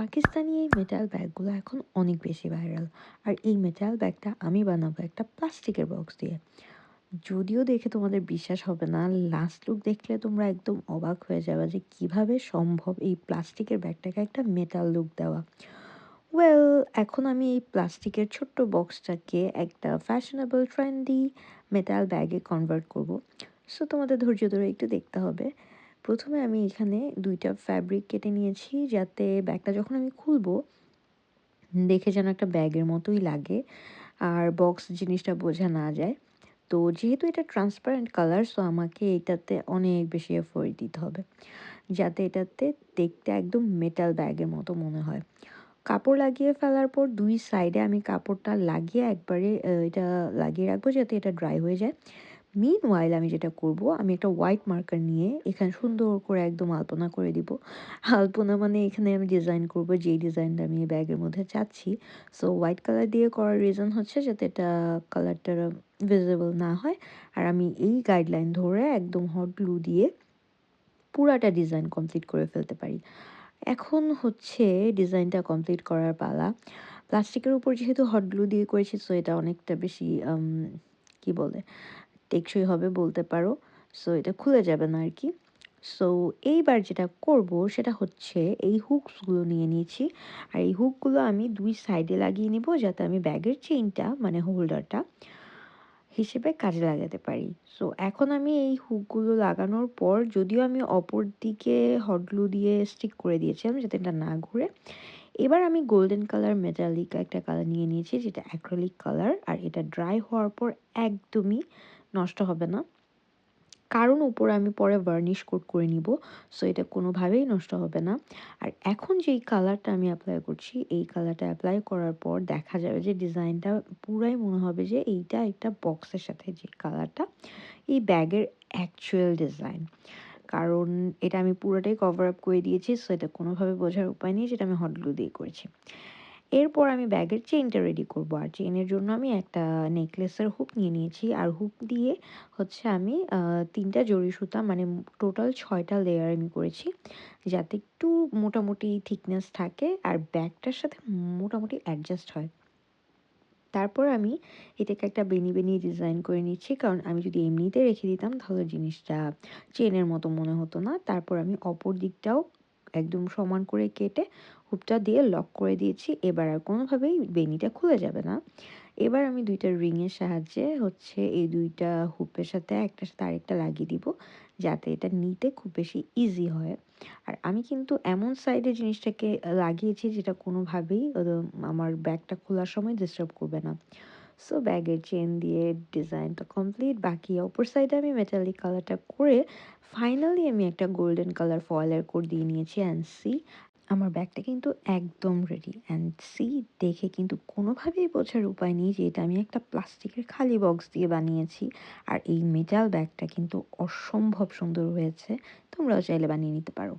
পাকিস্তানি এই মেটাল ব্যাগগুলো এখন অনেক বেশি ভাইরাল আর এই মেটাল ব্যাগটা আমি বানাবো একটা প্লাস্টিকের বক্স দিয়ে। যদিও দেখে তোমাদের বিশ্বাস হবে না লাস্ট লুক দেখলে তোমরা একদম অবাক হয়ে যাবে যে কীভাবে সম্ভব এই প্লাস্টিকের ব্যাগটাকে একটা মেটাল লুক দেওয়া। ওয়েল এখন আমি এই প্লাস্টিকের ছোট্ট বক্সটাকে একটা ফ্যাশনেবল ট্রেন্ডি মেটাল ব্যাগে কনভার্ট করব। সো তোমাদের ধৈর্য ধরে একটু দেখতে হবে। প্রথমে আমি এখানে দুইটা ফ্যাব্রিক কেটে নিয়েছি যাতে ব্যাগটা যখন আমি খুলবো, দেখে যেন একটা ব্যাগের মতোই লাগে আর বক্স জিনিসটা বোঝা না যায়। তো যেহেতু এটা ট্রান্সপারেন্ট কালার সো আমাকে এটাতে অনেক বেশি এফোর্ট দিতে হবে, যাতে এটাতে দেখতে একদম মেটাল ব্যাগের মতো মনে হয়। কাপড় লাগিয়ে ফেলার পর দুই সাইডে আমি কাপড়টা লাগিয়ে একবারে এটা লাগিয়ে রাখব যাতে এটা ড্রাই হয়ে যায়। মিন ওয়াইল আমি যেটা করব, আমি একটা হোয়াইট মার্কার নিয়ে এখানে সুন্দর করে একদম আলপনা করে দিব। আলপনা মানে এখানে আমি ডিজাইন করব, যেই ডিজাইনটা আমি ব্যাগের মধ্যে চাচ্ছি। সো হোয়াইট কালার দিয়ে করার রিজন হচ্ছে যাতে এটা কালারটা ভিজিবল না হয়। আর আমি এই গাইডলাইন ধরে একদম হট গ্লু দিয়ে পুরাটা ডিজাইন কমপ্লিট করে ফেলতে পারি। এখন হচ্ছে ডিজাইনটা কমপ্লিট করার পালা। প্লাস্টিকের উপর যেহেতু হট গ্লু দিয়ে করেছি সো এটা অনেকটা বেশি কি বলে? টেকসই হবে বলতে পারো। সো এটা খুলে যাবে না আর কি সো এইবার যেটা করব সেটা হচ্ছে এই হুকসগুলো নিয়ে নিয়েছি। আর এই হুকগুলো আমি দুই সাইডে লাগিয়ে নিব যাতে আমি ব্যাগের চেইনটা মানে হোল্ডারটা হিসেবে কাজে লাগাতে পারি। সো এখন আমি এই হুকগুলো লাগানোর পর যদিও আমি অপর দিকে হটগ্লু দিয়ে স্টিক করে দিয়েছিলাম যাতে এটা না ঘুরে, এবার আমি গোল্ডেন কালার মেটালিক একটা কালার নিয়ে নিয়েছি যেটা অ্যাক্রোলিক কালার আর এটা ড্রাই হওয়ার পর একদমই নষ্ট হবে না। কারণ উপরে আমি পরে ভার্নিশ কোট করে নিব সো এটা কোনোভাবেই নষ্ট হবে না। আর এখন যেই কালারটা আমি অ্যাপ্লাই করছি, এই কালারটা অ্যাপ্লাই করার পর দেখা যাবে যে ডিজাইনটা পুরাই মনে হবে যে এইটা একটা বক্সের সাথে যে কালারটা এই ব্যাগের অ্যাকচুয়াল ডিজাইন কারণ এটা আমি পুরোটাই কভার আপ করে দিয়েছি সো এটা কোনোভাবে বোঝার উপায় নেই যেটা আমি হটগ্লু দিয়ে করেছি। এরপর আমি ব্যাগের চেনটা রেডি করব। আর চেইনের জন্য আমি একটা নেকলেসের হুক নিয়ে নিয়েছি। আর হুক দিয়ে হচ্ছে আমি তিনটা জড়ি সুতা মানে টোটাল ছয়টা লেয়ার আমি করেছি। যাতে একটু মোটামুটি থিকনেস থাকে আর ব্যাগটার সাথে মোটামুটি অ্যাডজাস্ট হয়। তারপর আমি এটাকে একটা বেনি বেনি ডিজাইন করে নিচ্ছি। কারণ আমি যদি এমনিতে রেখে দিতাম, তাহলে জিনিসটা চেনের মতো মনে হতো না। তারপর আমি অপর দিকটাও একদম সমান করে কেটে হুপটা দিয়ে লক করে দিয়েছি। এবার আর কোনোভাবেই বেনিটা খুলে যাবে না। এবার আমি দুইটা রিংয়ের সাহায্যে হচ্ছে এই দুইটা হুপের সাথে একটা সাথে আরেকটা লাগিয়ে দিব, যাতে এটা নিতে খুব বেশি ইজি হয়। আর আমি কিন্তু এমন সাইডে জিনিসটাকে লাগিয়েছি যেটা কোনোভাবেই আমার ব্যাগটা খোলার সময় ডিস্টার্ব করবে না। সো ব্যাগের চেন দিয়ে ডিজাইনটা কমপ্লিট বাকি অপর সাইডে আমি মেটালিক কালারটা করে ফাইনালি আমি একটা গোল্ডেন কালার ফয়েলের কোড দিয়ে নিয়েছি অ্যান্ড সি আমার ব্যাগটা কিন্তু একদম রেডি অ্যান্ড সি দেখে কিন্তু কোনোভাবেই বোঝার উপায় নেই যে এটা আমি একটা প্লাস্টিকের খালি বক্স দিয়ে বানিয়েছি। আর এই মেটাল ব্যাগটা কিন্তু অসম্ভব সুন্দর হয়েছে। তোমরাও চাইলে বানিয়ে নিতে পারো।